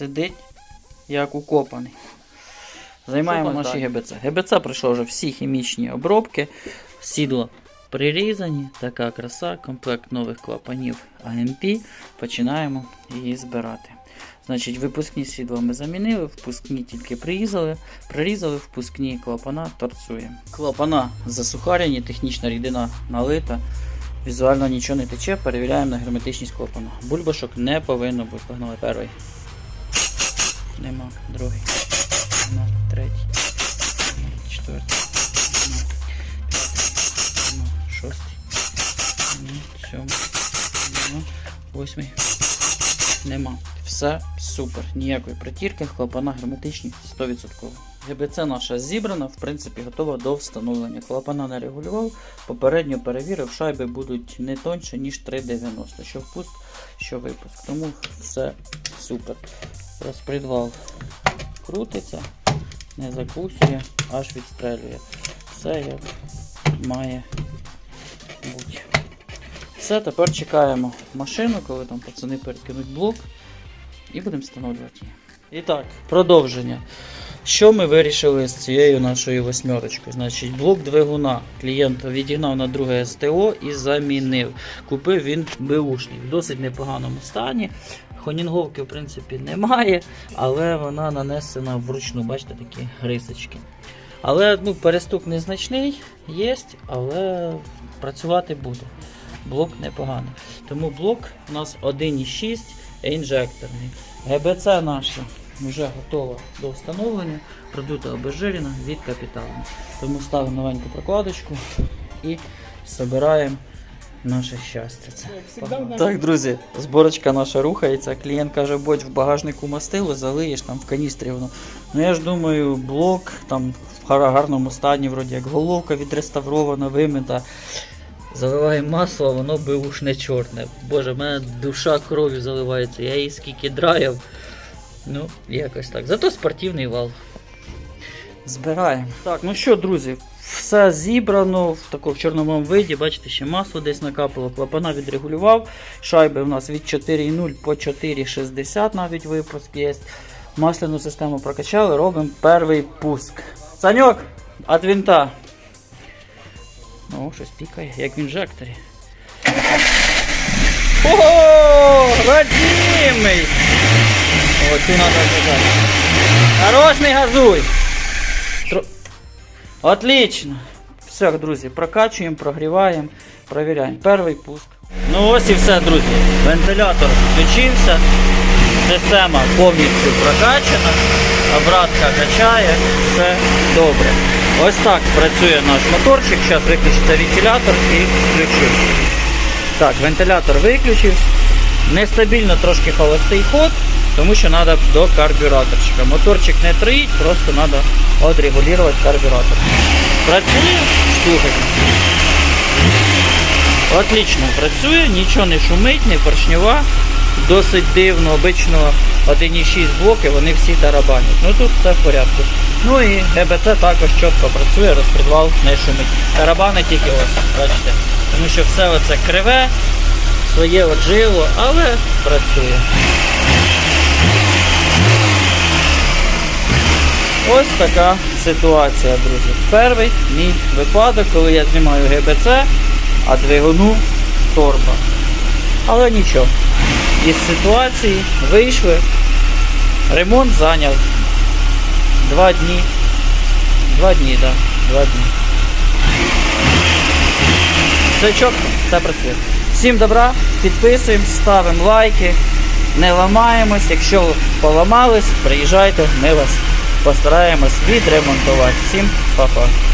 сидить як укопаний. Займаємо наші? ГБЦ. ГБЦ пройшло вже всі хімічні обробки, сідло прирізані, така краса, комплект нових клапанів АМП. Починаємо її збирати. Значить, випускні сідла ми замінили, впускні тільки прирізали, прирізали, впускні клапана торцуємо. Клапана засухарені, технічна рідина налита. Візуально нічого не тече, перевіряємо на герметичність клапана. Бульбашок не повинно бути. Погнали перший. Нема. Другий. Нема. Третій. Нема. Четвертий. Нема. П'ятий. Нема. Шостий. Нема. Сьомий. Нема. Восьмий. Нема. Все супер. Ніякої притірки, клапана герметичні 100%. ГБЦ наша зібрана, в принципі, готова до встановлення. Клапана не регулював. Попередньо перевірив, шайби будуть не тоньше, ніж 3,90. Що впуск, що випуск. Тому все супер. Розпредвал крутиться, не закусує, аж відстрелює. Все як має бути. Все, тепер чекаємо машину, коли там пацани перекинуть блок. І будемо встановлювати її. І так, продовження. Що ми вирішили з цією нашою восьмерочкою? Значить, блок двигуна клієнт відігнав на друге СТО і замінив. Купив він беушний в досить непоганому стані. Хонінговки, в принципі, немає, але вона нанесена вручну, бачите, такі рисочки. Але ну, перестук незначний, є, але працювати буде. Блок непоганий. Тому блок у нас 1,6 інжекторний. ГБЦ наша вже готова до встановлення, продута обезжирена від капіталу. Тому ставимо новеньку прокладочку і збираємо наше щастя. Це. Так, друзі, зборочка наша рухається. Клієнт каже, будь в багажнику мастило, залиєш там в каністрі воно. Ну я ж думаю, блок там в гарному стані, вроді як головка відреставрована, вимита. Заливаємо масло, воно би уж не чорне. Боже, в мене душа кров'ю заливається. Я її скільки драяв. Ну, якось так. Зато спортивний вал. Збираємо. Так, ну що, друзі, все зібрано в такому чорному виді. Бачите, ще масло десь накапало, клапана відрегулював. Шайби у нас від 4,0 по 4,60 навіть випуск є. Масляну систему прокачали, робимо перший пуск. Саньок, винта. О, щось пікає, як в інжекторі. Ого! Родимий! Оцю треба казати. Хорош, не газуй! Тро... Отлично! Все, друзі, прокачуємо, прогріваємо, провіряємо. Перший пуск. Ну ось і все, друзі. Вентилятор включився. Система повністю прокачана. Обратка качає, все добре. Ось так працює наш моторчик. Зараз виключиться вентилятор і включу. Так, вентилятор виключився. Нестабільно трошки холостий ход, тому що треба до карбюраторчика. Моторчик не троїть, просто треба відрегулювати карбюратор. Працює, слухайте. Отлично працює, нічого не шумить, не поршнева. Досить дивно, обично 1,6 блоки, вони всі тарабанять. Ну тут все в порядку. Ну і ГБЦ також чітко працює, розпредвал не шумить. Тарабани тільки ось, бачите. Тому що все оце криве, своє ожило, але працює. Ось така ситуація, друзі. Перший мій випадок, коли я знімаю ГБЦ, а двигуну торба. Але нічого. Із ситуації вийшли. Ремонт зайняв два дні. Два дні, так. Да, два дні. Все чітко, все працює. Всім добра, підписуємо, ставимо лайки, не ламаємось. Якщо поламались, приїжджайте, ми вас постараємось відремонтувати. Всім па-па.